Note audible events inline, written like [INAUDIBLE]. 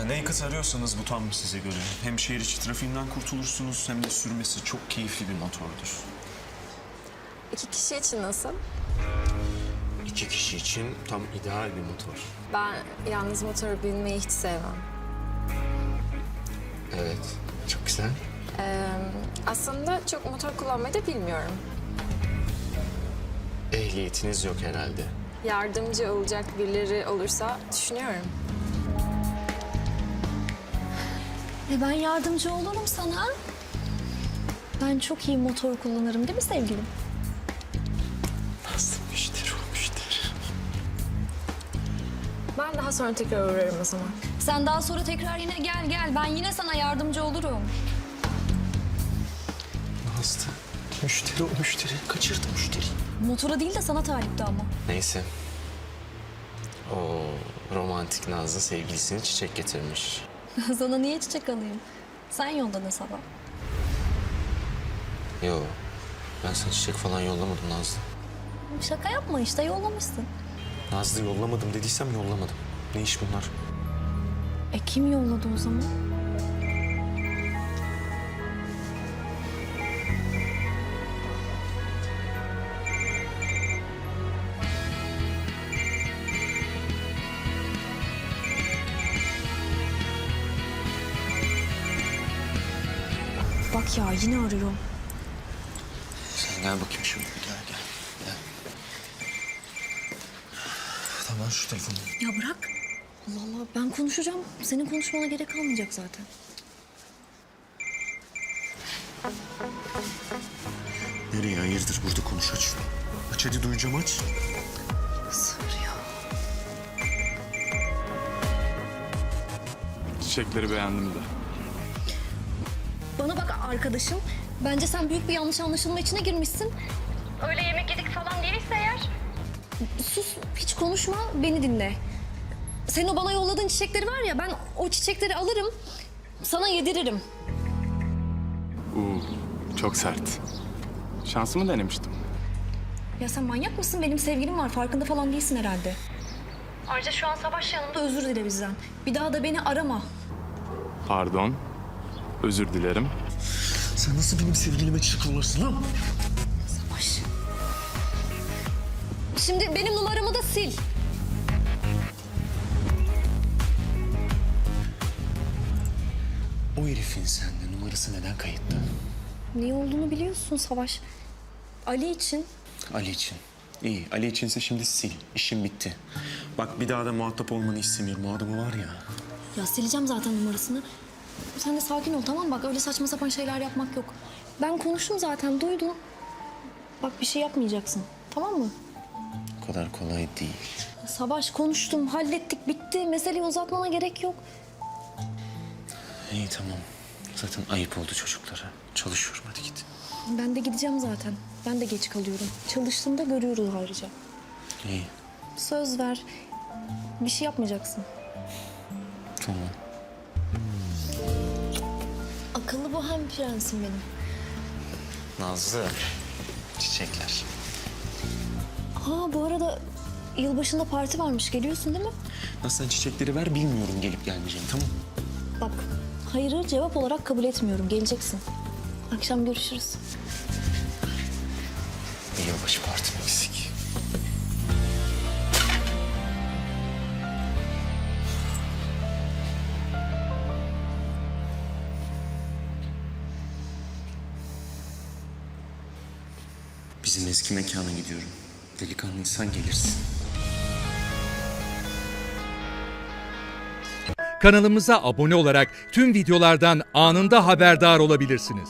Ee, naked arıyorsanız bu tam size göre. Hem şehir içi trafiğinden kurtulursunuz hem de sürmesi çok keyifli bir motordur. İki kişi için nasıl? İki kişi için tam ideal bir motor. Ben yalnız motor binmeyi hiç sevmem. Evet, çok güzel. Ee, aslında çok motor kullanmayı da bilmiyorum. Ehliyetiniz yok herhalde. Yardımcı olacak birileri olursa düşünüyorum. E ben yardımcı olurum sana. Ben çok iyi motor kullanırım değil mi sevgilim? Nasıl müşteri o müşteri? Ben daha sonra tekrar uğrarım o zaman. Sen daha sonra tekrar yine gel gel. Ben yine sana yardımcı olurum. Nazlı, müşteri o müşteri. Kaçırdı müşteri. Motora değil de sana talipti ama. Neyse. O romantik Nazlı sevgilisine çiçek getirmiş. [LAUGHS] sana niye çiçek alayım? Sen yolladın sabah. Yo, ben sana çiçek falan yollamadım Nazlı. Şaka yapma işte yollamışsın. Nazlı yollamadım dediysem yollamadım. Ne iş bunlar? E kim yolladı o zaman? Bak ya yine arıyor. Sen gel bakayım şöyle. Gel gel. gel. Tamam şu telefonu. Ya bırak. Allah Allah ben konuşacağım. Senin konuşmana gerek kalmayacak zaten. Nereye hayırdır burada konuş aç. Aç hadi duyacağım aç. Sarıyor. Çiçekleri beğendim de. Bana bak arkadaşım. Bence sen büyük bir yanlış anlaşılma içine girmişsin. Öyle yemek yedik falan değilse eğer. Sus, hiç konuşma, beni dinle. Senin o bana yolladığın çiçekleri var ya, ben o çiçekleri alırım, sana yediririm. Uuu çok sert. Şansımı denemiştim. Ya sen manyak mısın? Benim sevgilim var, farkında falan değilsin herhalde. Ayrıca şu an Savaş yanımda özür dile bizden. Bir daha da beni arama. Pardon. Özür dilerim. Sen nasıl benim sevgilime yollarsın lan? Savaş. Şimdi benim numaramı da sil. O herifin sende numarası neden kayıtlı? Niye olduğunu biliyorsun Savaş. Ali için Ali için. İyi, Ali içinse şimdi sil. İşim bitti. Bak bir daha da muhatap olmanı istemiyorum. O adamı var ya. Ya sileceğim zaten numarasını. Sen de sakin ol tamam? Bak öyle saçma sapan şeyler yapmak yok. Ben konuştum zaten duydun. Bak bir şey yapmayacaksın. Tamam mı? O kadar kolay değil. Savaş konuştum, hallettik, bitti. Meseleyi uzatmana gerek yok. İyi tamam. Zaten ayıp oldu çocuklara. Çalışıyorum hadi git. Ben de gideceğim zaten. Ben de geç kalıyorum. Çalıştığımda görüyoruz ayrıca. İyi Söz ver. Bir şey yapmayacaksın. tamam. Akıllı bohem prensim benim. Nazlı, çiçekler. Ha bu arada yılbaşında parti varmış. Geliyorsun değil mi? Nasıl çiçekleri ver bilmiyorum gelip gelmeyeceğini tamam Bak, hayırı cevap olarak kabul etmiyorum. Geleceksin. Akşam görüşürüz. Bir yılbaşı partim eksik. Bizim eski mekana gidiyorum. Delikanlıysan gelirsin. Kanalımıza abone olarak tüm videolardan anında haberdar olabilirsiniz.